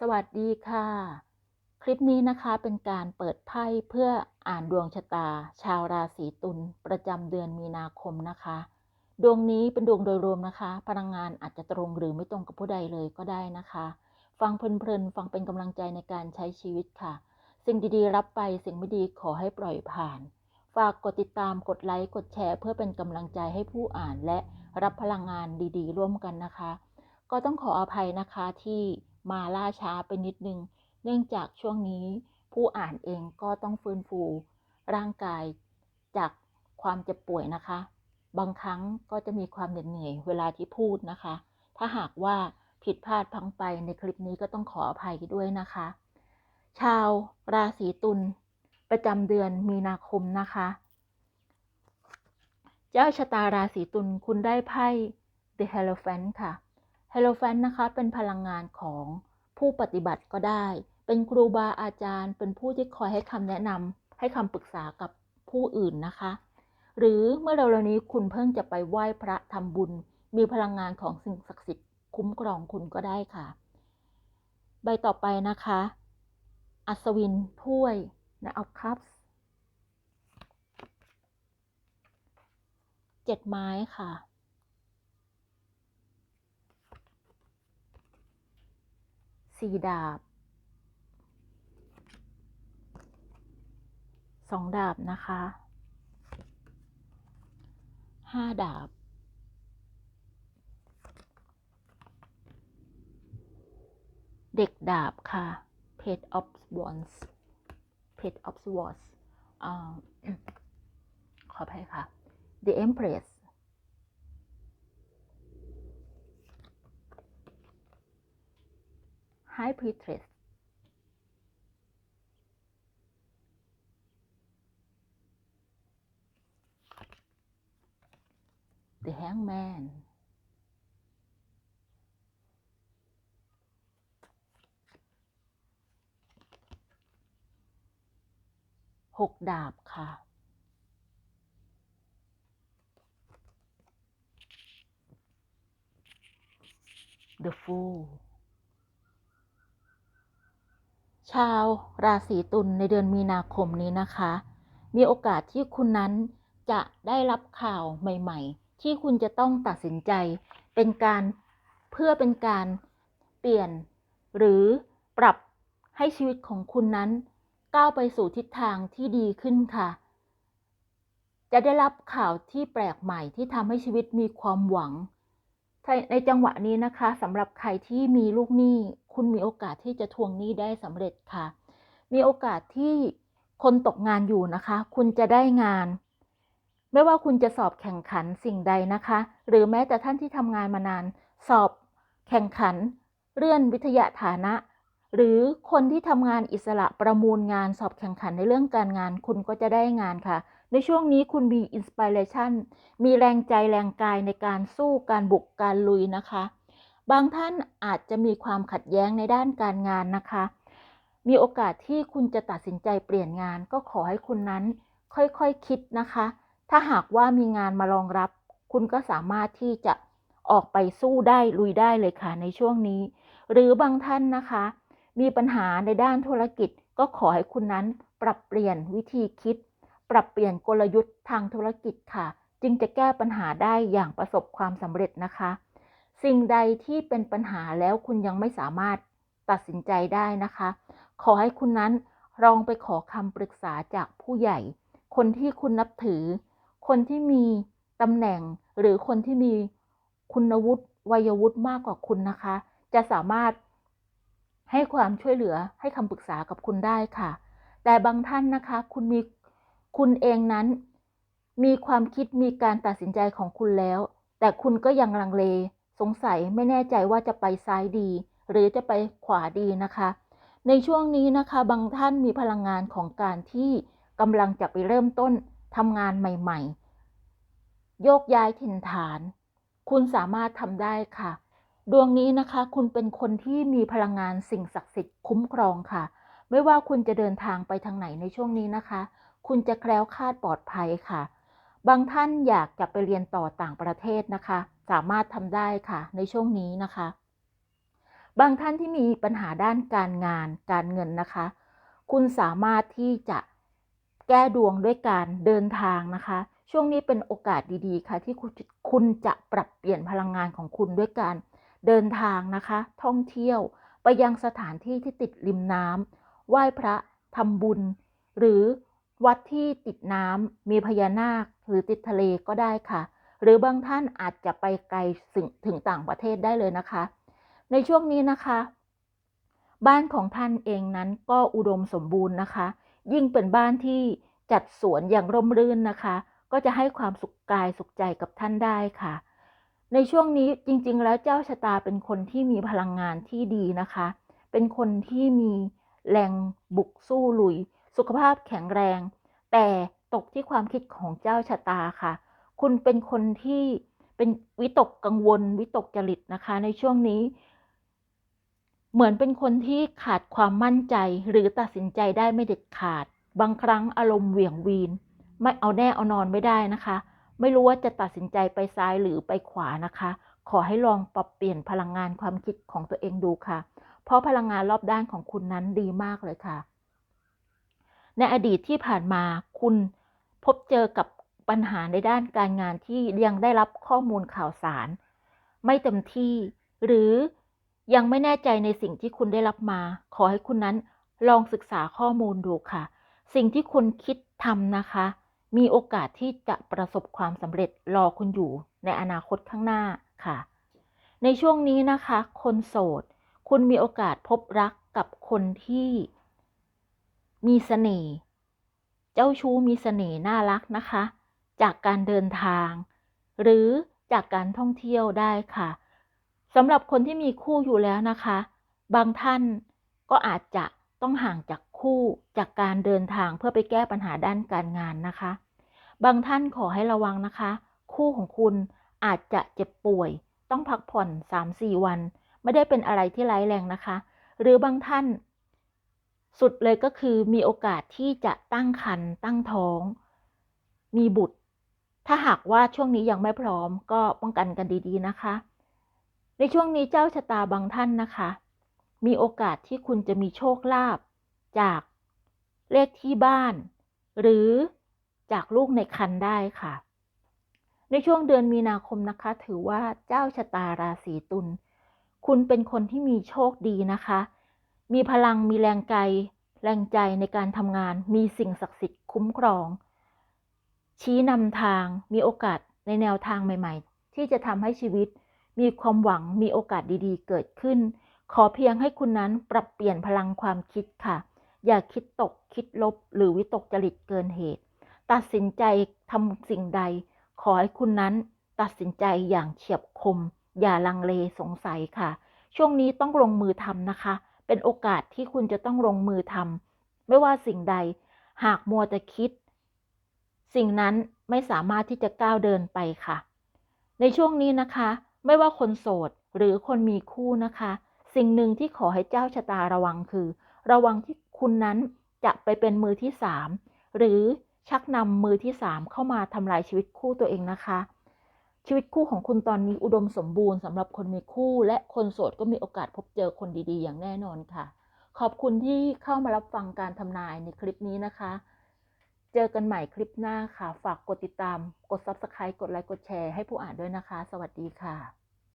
สวัสดีค่ะ คลิปนี้นะคะเป็นการเปิดไพ่เพื่ออ่านดวงชะตา ชาวราศีตุลประจำเดือนมีนาคมนะคะ ดวงนี้เป็นดวงโดยรวมนะคะ พลังงานอาจจะตรงหรือไม่ตรงกับผู้ใดเลยก็ได้นะคะ ฟังเพลินๆฟังเป็นกำลังใจในการใช้ชีวิตค่ะ สิ่งดีๆ รับไปสิ่งไม่ดีขอให้ปล่อยผ่าน ฝากกดติดตามกดไลค์กดแชร์ เพื่อเป็นกำลังใจให้ผู้อ่านและรับพลังงานดีๆ ร่วมกันนะคะ ก็ต้องขออภัยนะคะที่ มาล่าช้าไปนิดนึง เนื่องจากช่วงนี้ผู้อ่านเองก็ต้องฟื้นฟู ร่างกายจากความเจ็บป่วยนะคะ บางครั้งก็จะมีความเหน็ดเหนื่อยเวลาที่พูดนะคะ ถ้าหากว่าผิดพลาดพังไปในคลิปนี้ก็ต้องขออภัยด้วยนะคะ ชาวราศีตุลประจำเดือนมีนาคมนะคะ เจ้าชะตาราศีตุลคุณได้ไพ่ The Hierophant ค่ะ Hierophant นะคะเป็นพลังงานของผู้ปฏิบัติก็ได้ เป็นครูบาอาจารย์ เป็นผู้ที่คอยให้คำแนะนำให้คำปรึกษากับผู้อื่นนะคะ หรือเมื่อเร็วๆนี้คุณเพิ่งจะไปไหว้พระทำบุญ มีพลังงานของสิ่งศักดิ์สิทธิ์คุ้มครองคุณก็ได้ค่ะ ใบต่อไปนะคะ อัศวินถ้วยนะเอาคัพเจ็ดไม้ค่ะ สี่ดาบสองดาบนะคะห้าดาบเด็กดาบค่ะ Page of Wands Page of Swords อ่าขออภัยค่ะ The Empress High Priestess The Hangman หกดาบค่ะ The Fool ชาวราศีตุลในเดือนมีนาคมนี้นะคะ มีโอกาสที่คุณนั้นจะได้รับข่าวใหม่ ๆ ที่คุณจะต้องตัดสินใจ เป็นการเพื่อเป็นการเปลี่ยน หรือปรับให้ชีวิตของคุณนั้น ก้าวไปสู่ทิศทางที่ดีขึ้นค่ะ จะได้รับข่าวที่แปลกใหม่ที่ทำให้ชีวิตมีความหวัง ในจังหวะนี้นะคะสำหรับใครที่มีลูกหนี้ คุณมีโอกาสที่จะทวงหนี้ได้สำเร็จค่ะ มีโอกาสที่คนตกงานอยู่นะคะ คุณจะได้งาน ไม่ว่าคุณจะสอบแข่งขันสิ่งใดนะคะ หรือแม้แต่ท่านที่ทำงานมานาน สอบแข่งขัน เลื่อนวิทยาฐานะ หรือคนที่ทำงานอิสระประมูลงานสอบแข่งขันในเรื่องการงาน คุณก็จะได้งานค่ะ ในช่วงนี้คุณมีอินสปิเรชันมีแรงใจแรงกายในการสู้การบุกการลุยนะคะ บางท่านอาจจะมีความขัดแย้งในด้านการงานนะคะ มีโอกาสที่คุณจะตัดสินใจเปลี่ยนงาน ก็ขอให้คุณนั้นค่อยๆคคิดนะคะ ถ้าหากว่ามีงานมารองรับ คุณก็สามารถที่จะออกไปสู้ได้ลุยได้เลยค่ะในช่วงนี้ หรือบางท่านนะคะ มีปัญหาในด้านธุรกิจ ก็ขอให้คุณนั้นปรับเปลี่ยนวิธีคิด ปรับเปลี่ยนกลยุทธ์ทางธุรกิจค่ะ จึงจะแก้ปัญหาได้อย่างประสบความสำเร็จนะคะ สิ่งใดที่เป็นปัญหาแล้วคุณยังไม่สามารถตัดสินใจได้นะคะ ขอให้คุณนั้นลองไปขอคำปรึกษาจากผู้ใหญ่ คนที่คุณนับถือ คนที่มีตำแหน่งหรือคนที่มีคุณวุฒิวัยวุฒิมากกว่าคุณนะคะ จะสามารถให้ความช่วยเหลือให้คำปรึกษากับคุณได้ค่ะ แต่บางท่านนะคะ คุณมีคุณเองนั้น มีความคิดมีการตัดสินใจของคุณแล้ว แต่คุณก็ยังลังเล สงสัยไม่แน่ใจว่าจะไปซ้ายดี หรือจะไปขวาดีนะคะ ในช่วงนี้นะคะบางท่านมีพลังงานของการที่กำลังจะไปเริ่มต้นทำงานใหม่ ๆ โยกย้ายถิ่นฐาน คุณสามารถทำได้ค่ะ ดวงนี้นะคะ คุณเป็นคนที่มีพลังงานสิ่งศักดิ์สิทธิ์คุ้มครองค่ะ ไม่ว่าคุณจะเดินทางไปทางไหนในช่วงนี้นะคะ คุณจะแคล้วคลาดปลอดภัยค่ะ บางท่านอยากจะไปเรียนต่อต่างประเทศนะคะ สามารถทำได้ค่ะ ในช่วงนี้นะคะ บางท่านที่มีปัญหาด้านการงานการเงินนะคะ คุณสามารถที่จะแก้ดวงด้วยการเดินทางนะคะ ช่วงนี้เป็นโอกาสดีๆ ค่ะ ที่คุณจะปรับเปลี่ยนพลังงานของคุณด้วยการเดินทางนะคะ ท่องเที่ยวไปยังสถานที่ที่ติดริมน้ำไหว้พระทำบุญ หรือวัดที่ติดน้ำมีพญานาคหรือติดทะเลก็ได้ค่ะ หรือบางท่านอาจจะไปไกลถึงต่างประเทศได้เลยนะคะ ในช่วงนี้นะคะ บ้านของท่านเองนั้นก็อุดมสมบูรณ์นะคะ ยิ่งเป็นบ้านที่จัดสวนอย่างร่มรื่นนะคะ ก็จะให้ความสุขกายสุขใจกับท่านได้ค่ะ ในช่วงนี้จริงๆ แล้วเจ้าชะตาเป็นคนที่มีพลังงานที่ดีนะคะ เป็นคนที่มีแรงบุกสู้ลุย สุขภาพแข็งแรง แต่ตกที่ความคิดของเจ้าชะตาค่ะ คุณเป็นคนที่เป็นวิตกกังวล วิตกจริตนะคะ ในช่วงนี้ เหมือนเป็นคนที่ขาดความมั่นใจหรือตัดสินใจได้ไม่เด็ดขาด บางครั้งอารมณ์เหวี่ยงวีน ไม่เอาแน่เอานอนไม่ได้นะคะ ไม่รู้ว่าจะตัดสินใจไปซ้ายหรือไปขวานะคะ ขอให้ลองปรับเปลี่ยนพลังงานความคิดของตัวเองดูค่ะ เพราะพลังงานรอบด้านของคุณนั้นดีมากเลยค่ะ ในอดีตที่ผ่านมาคุณพบเจอกับ ปัญหาในด้านการงานที่ยังได้รับข้อมูลข่าวสาร ไม่เต็มที่ หรือยังไม่แน่ใจในสิ่งที่คุณได้รับมา ขอให้คุณนั้นลองศึกษาข้อมูลดูค่ะ สิ่งที่คุณคิดทำนะคะ มีโอกาสที่จะประสบความสำเร็จรอคุณอยู่ในอนาคตข้างหน้าค่ะ ในช่วงนี้นะคะ คนโสด คุณมีโอกาสพบรักกับคนที่มีเสน่ห์ เจ้าชู้มีเสน่ห์น่ารักนะคะ จากการเดินทาง หรือจากการท่องเที่ยวได้ค่ะสำหรับคนที่มีคู่อยู่แล้วนะคะ บางท่านก็อาจจะต้องห่างจากคู่จากการเดินทางเพื่อไปแก้ปัญหาด้านการงานนะคะ บางท่านขอให้ระวังนะคะ คู่ของคุณอาจจะเจ็บป่วย ต้องพักผ่อน 3-4 วัน ไม่ได้เป็นอะไรที่ร้ายแรงนะคะ หรือบางท่าน สุดเลยก็คือมีโอกาสที่จะตั้งครรภ์ตั้งท้อง มีบุตร ถ้าหากว่าช่วงนี้ยังไม่พร้อมก็ป้องกันกันดีๆนะคะ ในช่วงนี้เจ้าชะตาบางท่านนะคะ มีโอกาสที่คุณจะมีโชคลาภจากเลขที่บ้าน หรือจากลูกในคันได้ค่ะ ในช่วงเดือนมีนาคมนะคะ ถือว่าเจ้าชะตาราศีตุลคุณเป็นคนที่มีโชคดีนะคะ มีพลังมีแรงใจแรงใจในการทำงาน มีสิ่งศักดิ์สิทธิ์คุ้มครอง ชี้นำทางมีโอกาสในแนวทางใหม่ ๆ ที่จะทำให้ชีวิต มีความหวังมีโอกาสดีๆ เกิดขึ้น ขอเพียงให้คุณนั้นปรับเปลี่ยนพลังความคิดค่ะ อย่าคิดตกคิดลบ หรือวิตกจริตเกินเหตุ ตัดสินใจทำสิ่งใด ขอให้คุณนั้นตัดสินใจอย่างเฉียบคม อย่าลังเลสงสัยค่ะ ช่วงนี้ต้องลงมือทำนะคะ เป็นโอกาสที่คุณจะต้องลงมือทำไม่ว่าสิ่งใด หากมัวแต่คิด สิ่งนั้นไม่สามารถที่จะก้าวเดินไปค่ะ ในช่วงนี้นะคะ ไม่ว่าคนโสดหรือคนมีคู่นะคะ สิ่งหนึ่งที่ขอให้เจ้าชะตาระวังคือ ระวังที่คุณนั้นจะไปเป็นมือที่สามหรือชักนำมือที่สามเข้ามาทำลายชีวิตคู่ตัวเองนะคะ ชีวิตคู่ของคุณตอนนี้อุดมสมบูรณ์สำหรับคนมีคู่ และคนโสดก็มีโอกาสพบเจอคนดีๆ อย่างแน่นอนค่ะ ขอบคุณที่เข้ามารับฟังการทำนายในคลิปนี้นะคะ เจอกันใหม่คลิปหน้าค่ะ ฝากกดติดตาม กด Subscribe กดไลค์ กดแชร์ให้ผู้อ่านด้วยนะคะ สวัสดีค่ะ